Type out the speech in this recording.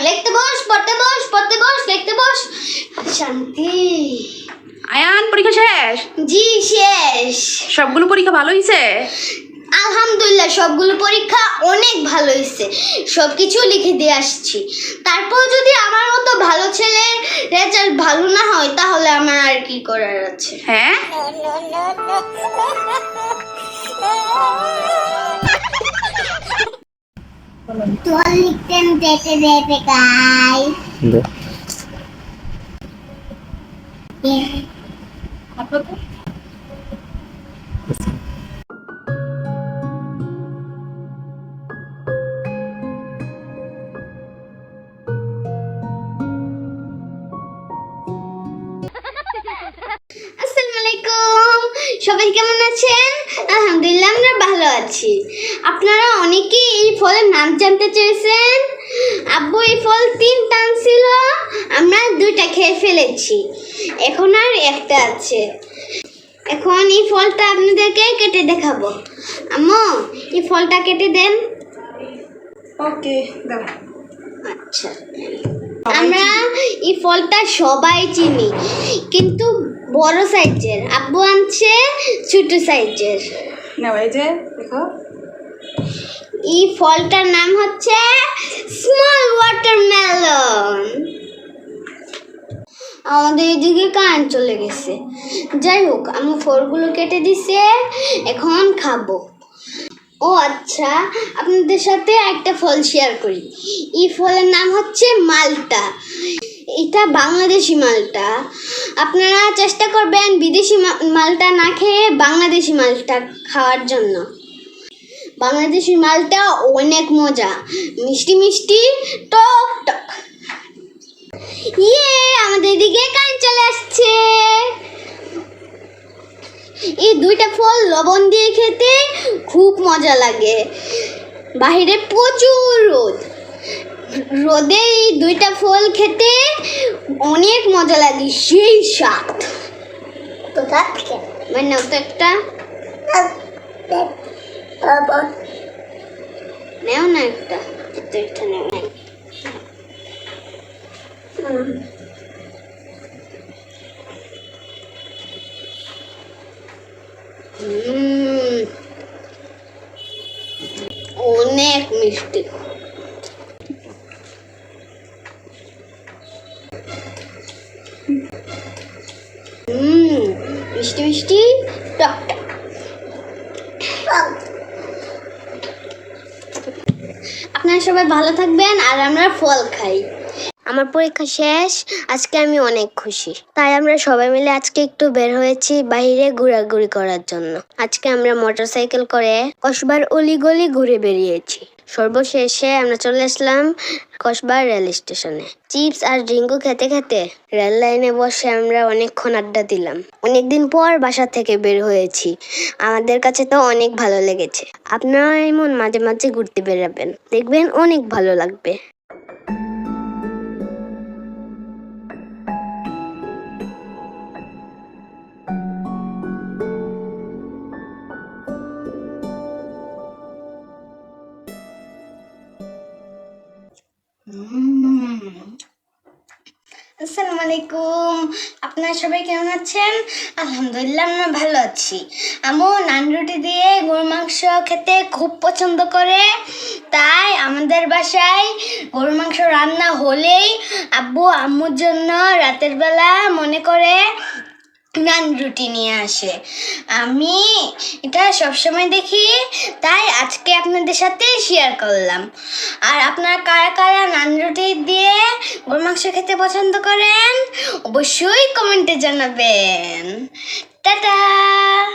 লিখতে বস পড়তে বস পড়তে বস লিখতে বস শান্তি আয়ান পরীক্ষা শেষ জি শেষ সবগুলো পরীক্ষা ভালো হয়েছে আলহামদুলিল্লাহ সবগুলো পরীক্ষা অনেক ভালো হয়েছে সব কিছু লিখে দিয়ে আসছি তারপর যদি আমার মতো ভালো ছেলে রেজাল্ট ভালো না হয় তাহলে আমার আর কি করার আছে হ্যাঁ দেখে দেখে গাই দে। আসসালামু আলাইকুম। সবাই কেমন আছেন? আলহামদুলিল্লাহ আমরা ভালো আছি। আপনারা অনেকেই এই ফলের নাম জানতে চেয়েছেন। আব্বু এই ফল তিন টান ছিল আমরা দুইটা খেয়ে ফেলেছি। এখন আর একটা আছে। এখন এই ফলটা আপনাদেরকে কেটে দেখাবো। আম্মু এই ফলটা কেটে দেন। ওকে দাও আচ্ছা। আমরা এই ফলটা সবাই চিনি কিন্তু বড় সাইজের। আব্বু আনছে ছোট সাইজের। নাও, এই যে, দেখো। এই ফলটার নাম হচ্ছে স্মল ওয়াটারমেলন আমাদের এদিকে কারেন্ট চলে গেছে। যাই হোক, আমি ফলগুলো কেটে দিছে, এখন খাব। ও আচ্ছা আপনাদের সাথে একটা ফল শেয়ার করি। এই ফলের নাম হচ্ছে মালটা। এটা বাংলাদেশি মালটা। আপনারা চেষ্টা করবেন বিদেশি মালটা না খেয়ে বাংলাদেশি মালটা খাওয়ার জন্য। বাংলাদেশি মালটা অনেক মজা। মিষ্টি মিষ্টি, টক টক। ইয়ে আমাদের দিকে কান চলে আসছে। এই দুইটা ফল লবণ দিয়ে খেতে খুব মজা লাগে। বাইরে প্রচুর রোদ। রোদে এই দুইটা ফল খেতে অনেক মজা লাগে, সেই স্বাদ। তো মানে নাও তো একটা। নেও না একটা একটা নেও না। অনেক মিষ্টি। মিষ্টি মিষ্টি টক আপনারা সবাই ভালো থাকবেন আর আমরা ফল খাই। আমার পরীক্ষা শেষ, আজকে আমি অনেক খুশি। তাই আমরা সবাই মিলে আজকে একটু বের হয়েছি বাইরে ঘোরাঘুরি করার জন্য। আজকে আমরা মোটরসাইকেল করে কসবার অলিগলি ঘুরে বেরিয়েছি। সর্বশেষে আমরা চলে আসলাম কসবার রেল স্টেশনে। চিপস আর ড্রিঙ্কু খেতে খেতে রেল লাইনে বসে আমরা অনেকক্ষণ আড্ডা দিলাম। অনেকদিন পর বাসা থেকে বের হয়েছি। আমাদের কাছে তো অনেক ভালো লেগেছে। আপনারা এমন মাঝে মাঝে ঘুরতে বেরাবেন। দেখবেন অনেক ভালো লাগবে। আসসালামু আলাইকুম। আপনারা সবাই কেমন আছেন? আলহামদুলিল্লাহ, আমরা ভালো আছি। আমু নান রুটি দিয়ে গরু মাংস খেতে খুব পছন্দ করে। তাই আমাদের বাসায় গরু মাংস রান্না হলেই আব্বু আম্মুর জন্য রাতের বেলা মনে করে নান রুটি নিয়ে আসে। আমি এটা সবসময় দেখি, তাই আজকে আপনাদের সাথে শেয়ার করলাম। আর আপনারা কারা কারা নান রুটি দিয়ে গরু মাংস খেতে পছন্দ করেন, অবশ্যই কমেন্টে জানাবেন। টাটা!